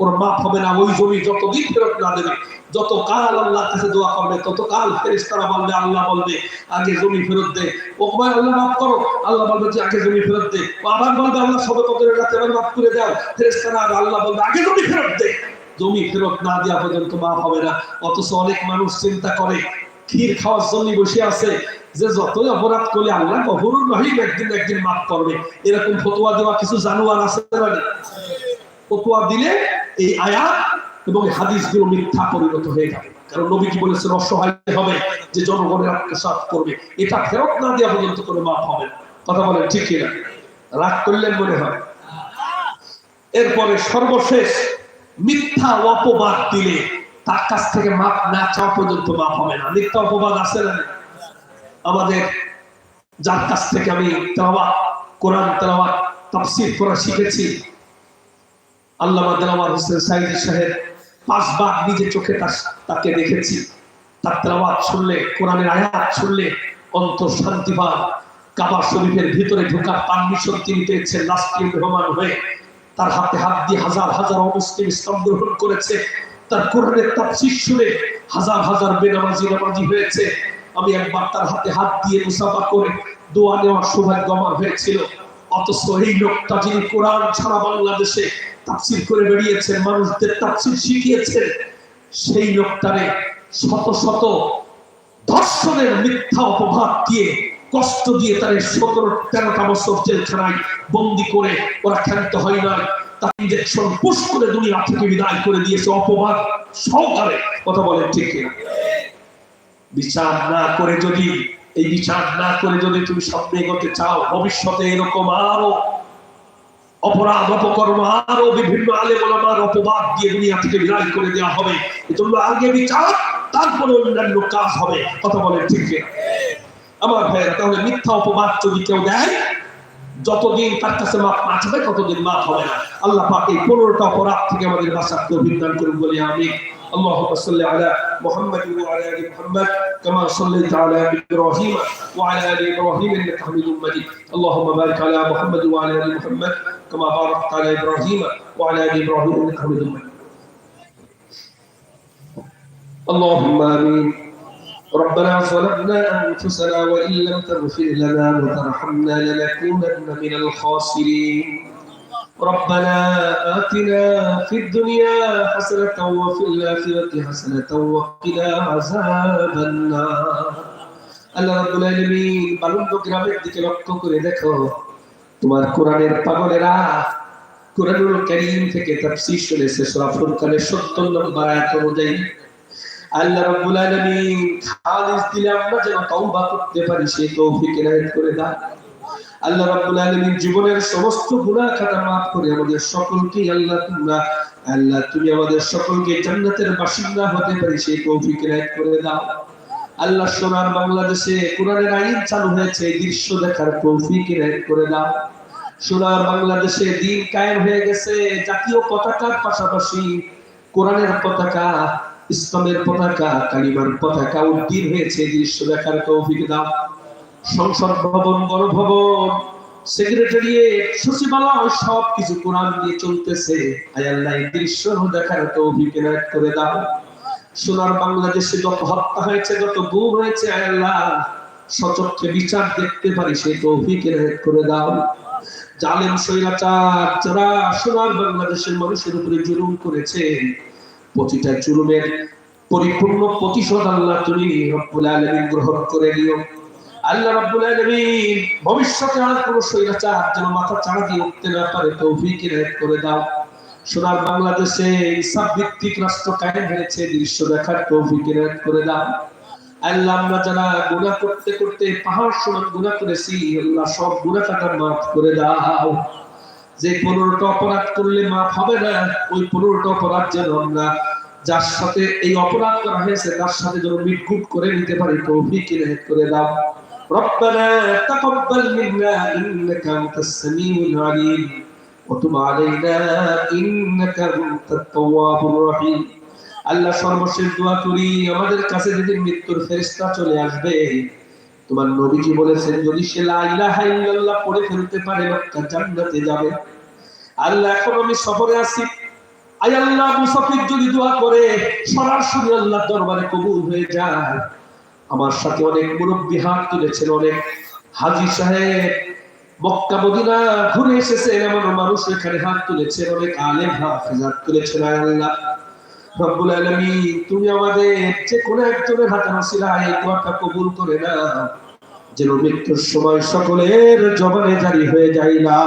ওর মাপ হবে না, ওই জমি যতদিন ফেরত না দেবে, যত কাল আল্লাহ কাছে দোয়া করবে, তত কাল ফেরেশতারা বলবে, আল্লাহ বলবে, আগে জমি ফেরত দে। ও ভাই আল্লাহ মাফ করো, আল্লাহ বলবে যে আগে জমি ফেরত দে। ও আবার বলবে, আল্লাহ সবে কদরের রাতে আবার মাফ করে দাও। ফেরেশতারা আর আল্লাহ বলবে, আগে জমি ফেরত দে। জমি ফেরত না দেওয়া পর্যন্ত মাফ হবে না। অথচ অনেক মানুষ চিন্তা করে, ক্ষীর খাওয়ার জন্য বসে আছে। যে যতই অপরাধ করলে আল্লাহ কখনো রহিম একদিন একদিন মাফ করবে। এরকম ফতোয়া দেওয়া কিছু জানোয়ার আছে? ফতোয়া দিলে এই আয়াত এবং হাদিসগুলো মিথ্যা পরিণত হয়ে যাবে। কারণ নবী কি বলেছেন, অসহায় হবে যে জনগণের আত্মসাৎ করবে। এটা ফেরত না দেওয়া পর্যন্ত কোনো মাফ হবে কথা বলেন ঠিক কিনা? রাগ করলেন মনে হয়? এরপরে সর্বশেষ, মিথ্যা অপবাদ দিলে তার কাছ থেকে মাপ না চাওয়া পর্যন্ত মাপ হবে না। মিথ্যা অপবাদ আছে না আমাদের যার কাছ থেকে আমি তেলাওয়াত, কোরআন তেলাওয়াত, তাফসীর করা শিখেছি আল্লামা দেলাওয়ার হোসেন সাইদি সাহেব পাঁচবার নিজে চোখে তাকে দেখেছি। তার তেলাওয়াত শুনলে, কোরআনের আয়াত শুনলে অন্তর শান্তি পান কাবা শরীফের ভিতরে ঢোকার পারমিশন তিনি পেয়েছেন রাষ্ট্রীয় মেহমান হয়ে। তার হাতে হাত দিয়ে হাজার হাজার অমুসলিম ইসলাম গ্রহণ করেছে। তার কোরআনের তাফসীর শুনে হাজার হাজার বেনামাজি নামাজি হয়েছে। আমি একবার তার হাতে হাত দিয়ে মুসাফা করে দোয়া নেওয়ার সৌভাগ্য আমার হয়েছিল। অথচ এই লোকটা যিনি কোরআন ছাড়া বাংলাদেশে তাফসির করে বেরিয়েছেন, মানুষদের তাফসির শিখিয়েছেন। সেই লোকটারে শত শত ধর্ষণের মিথ্যা অপবাদ দিয়ে কষ্ট দিয়ে তার সতেরো, তেরোটা বছর জেলখানায় বন্দি করে ওরা ক্ষান্ত হয় না তার ইঞ্জেকশন পুশ করে দুনিয়া থেকে বিদায় করে দিয়েছে অপবাদ সহকারে। কথা বলেন ঠিক কিনা? বিচার না করে যদি, এই বিচার না করে যদি তুমি সামনে এগোতে চাও, ভবিষ্যতে এরকম আরও অপরাধ, অপকর্ম, আরও বিভিন্ন আলে বলার অপবাদ দিয়ে দুনিয়া থেকে বিদায় করে দেওয়া হবে। এজন্য আগে বিচার, তারপরে অন্যান্য কাজ হবে। কথা বলেন ঠিক? আমার ভাইয়েরা, তাহলে মিথ্যা অপবাদ যদি কেউ দেয়, যতদিন তার কাছে মাপ না ততদিন মাপ হবে না। আল্লাহ পাক এই পনেরোটা অপরাধ থেকে আমাদের বাসার অভিজ্ঞান করুন বলে আমি اللهم صل على محمد وعلى آل محمد كما صليت على إبراهيم وعلى آل إبراهيم إنك حميد مجيد. اللهم بارك على محمد وعلى آل محمد كما باركت على إبراهيم وعلى آل إبراهيم إنك حميد مجيد. اللهم آمين. ربنا ظلمنا أنفسنا وإن لم تغفر لنا وترحمنا لنكونن من الخاسرين. ربنا آتنا في الدنيا حسنة وفي الآخرة حسنة وقنا عذاب النار আল্লাহ রাব্বুল আলামিন বালুন্দ গ্রামের দিকে লক্ষ্য করে দেখো তোমার কোরআনের পাগলেরা কোরআনুল কারীম থেকে তাফসীর শুনেছে সূরা ফুরকানের 70 নম্বর আয়াত অনুযায়ী আল্লাহ রাব্বুল আলামিন খালিস দিলে আমরা যেন তওবা করতে পারি সেই তৌফিক এনায়েত করে দাও আল্লাহ রাব্বুল আলামিন জীবনের সমস্ত গুনাহ খাতা maaf করে আমাদের সকলকে আল্লাহ তোমরা আল্লাহ তুমি আমাদের সকলকে জান্নাতের বাসিন্দা হতে পারি, সেই তৌফিক এনায়েত করে দাও। আল্লাহ সোনার বাংলাদেশে কোরআনের আইন চালু হয়েছে দৃশ্য দেখার তৌফিক এনায়েত করে দাও। সোনার বাংলাদেশে দিন কায়েম হয়ে গেছে, জাতীয় পতাকার পাশাপাশি কোরআনের পতাকা, ইসলামের পতাকা, কালিমার পতাকা উদ্দিন হয়েছে দৃশ্য দেখার তৌফিক দাও। সংসদ ভবন বড় ভবন সেক্রেটারিয়েট সচিবালয় কোরআন দিয়ে চলতেছে। এই দৃশ্য দেখার করে দাও। সোনার বাংলাদেশে যত হত্যা হয়েছে, যত হয়েছে সচক্ষে বিচার দেখতে পারি, সেই তো অভিজ্ঞাত করে দাও। জালেম যারা সোনার বাংলাদেশের মানুষের উপরে জুলুম করেছে, প্রতিটা জুলুমের পরিপূর্ণ প্রতিশোধ আল্লাহ তুমি রব্বুল গ্রহণ করে নিও। আল্লাহ রাব্বুল আলামিন ভবিষ্যতে আর কোন স্বৈরাচার যেন মাথা চাড়া দিয়ে উঠতে না পারে তৌফিক করে দাও। সোনার বাংলাদেশে ইসলাম ভিত্তিক রাষ্ট্র কায়েম হয়েছে দৃশ্য দেখার তৌফিক ইনায়েত করে দাও। আল্লাহ আমরা যারা গুনাহ করতে করতে পাহাড় সমান গুনাহ করেছি, আল্লাহ সব গুনাহ কাটা মাফ করে দাও। যে পনেরোটা অপরাধ করলে মাফ হবে না, ওই পনেরোটা অপরাধ যেন আমরা যার সাথে এই অপরাধ করা হয়েছে, তার সাথে যেন মিটগুট করে নিতে পারি তৌফিক ইনায়েত করে দাও। ربنا تقبل منا انك انت السميع العليم وتب علينا انك انت التواب الرحيم আল্লাহ সর্বশেষ দোয়া করি আমাদের কাছে যদি মৃত্যুর ফেরেশতা চলে আসবে তোমার নবীজি বলেছেন যদি সে লা ইলাহা ইল্লাল্লাহ পড়ে ফেলতে পারে লোকটা জান্নাতে যাবে আল্লাহ এখন আমি সফরে আছি আয় আল্লাহ মুসাফির যদি দোয়া করে সরাসরি আল্লাহ দরবারে কবুল হয়ে যায় আমার সাথে অনেক মুরব্বী হাত তুলেছেন, অনেক হাজি সাহেব। মক্কা, মদিনা ঘুরে এসেছেন এমন মানুষ এখানে হাত তুলেছেন, অনেক আলেম হাত তুলেছেন, আয় আল্লাহ। রব্বুল আলামিন, তুমি আমাদের যে কোনো একজনের হাতে দোয়াটা কবুল করে না যেন মৃত্যুর সময় সকলের জবানে জারি হয়ে যায় না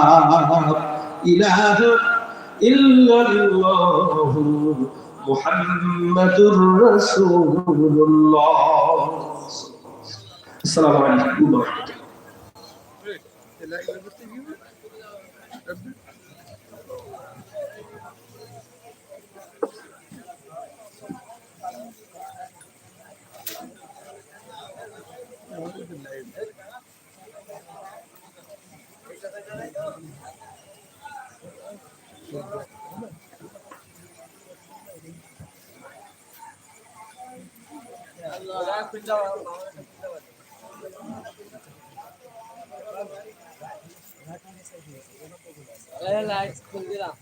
ইল্লাল্লাহু মুহাম্মাদুর রাসূলুল্লাহ। السلام عليكم وبركاته Allah. লাইট খুল দিলাম